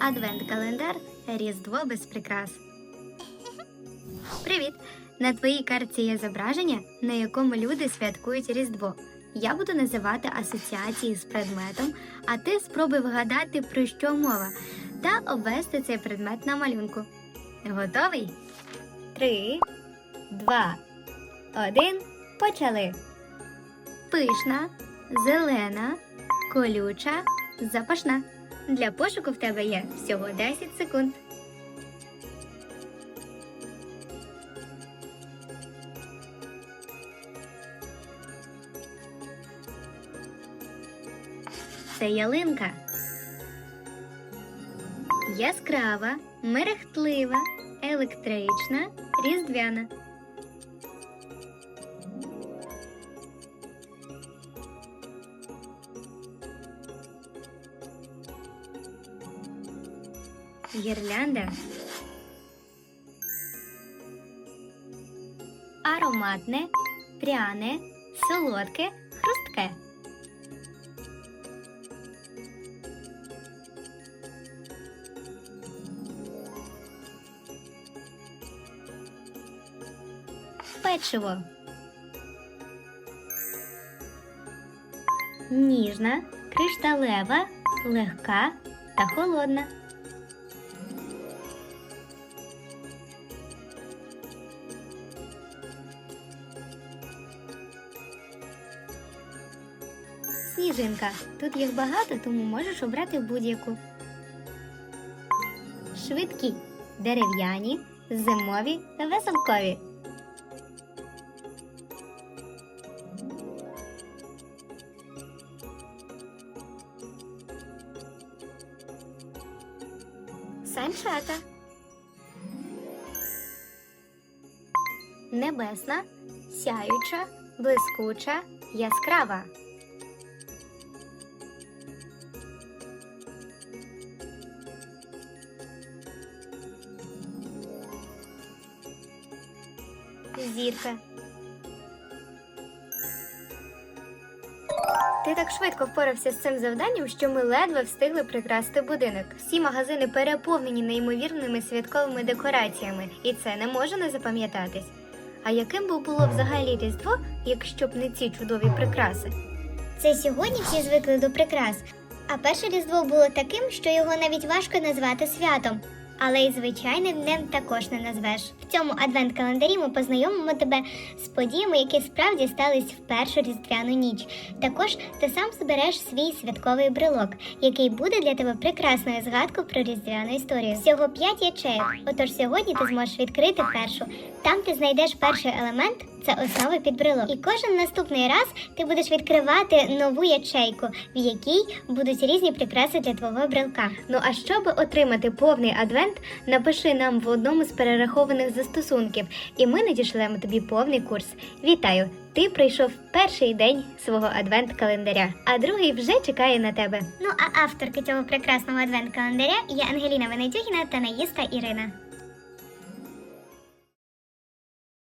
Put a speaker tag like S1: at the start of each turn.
S1: Адвент-календар Різдво без прикрас. Привіт! На твоїй картці є зображення, на якому люди святкують Різдво. Я буду називати асоціації з предметом, а ти спробуй вгадати, про що мова, та обвести цей предмет на малюнку. Готовий? Три, два, один. Почали. Пишна, зелена, колюча, запашна. Для пошуку в тебе є всього 10 секунд. Це ялинка. Яскрава, мерехтлива, електрична, різдвяна. Гірлянда. Ароматне, пряне, солодке, хрустке. Печиво. Ніжна, кришталева, легка та холодна. Сніжинка. Тут їх багато, тому можеш обрати будь-яку. Швидкі, дерев'яні, зимові, та веселкові. Санчата. Небесна, сяюча, блискуча, яскрава. Зірка. Ти так швидко впорався з цим завданням, що ми ледве встигли прикрасти будинок. Всі магазини переповнені неймовірними святковими декораціями, і це не може не запам'ятатись. А яким би було взагалі Різдво, якщо б не ці чудові прикраси?
S2: Це сьогодні всі звикли до прикрас. А перше різдво було таким, що його навіть важко назвати святом. Але й звичайним днем також не назвеш. В цьому адвент-календарі ми познайомимо тебе з подіями, які справді стались в першу різдвяну ніч. Також ти сам збереш свій святковий брелок, який буде для тебе прекрасною згадкою про різдвяну історію. Всього п'ять ячеїв. Отож сьогодні ти зможеш відкрити першу. Там ти знайдеш перший елемент це основа під брелок. І кожен наступний раз ти будеш відкривати нову ячейку, в якій будуть різні прикраси для твого брелка.
S1: Ну а щоб отримати повний адвент, напиши нам в одному з перерахованих застосунків, і ми надішлемо тобі повний курс. Вітаю! Ти пройшов перший день свого адвент-календаря, а другий вже чекає на тебе.
S2: Ну а авторки цього прекрасного адвент-календаря є Ангеліна Венедюгіна та Наїста Ірина.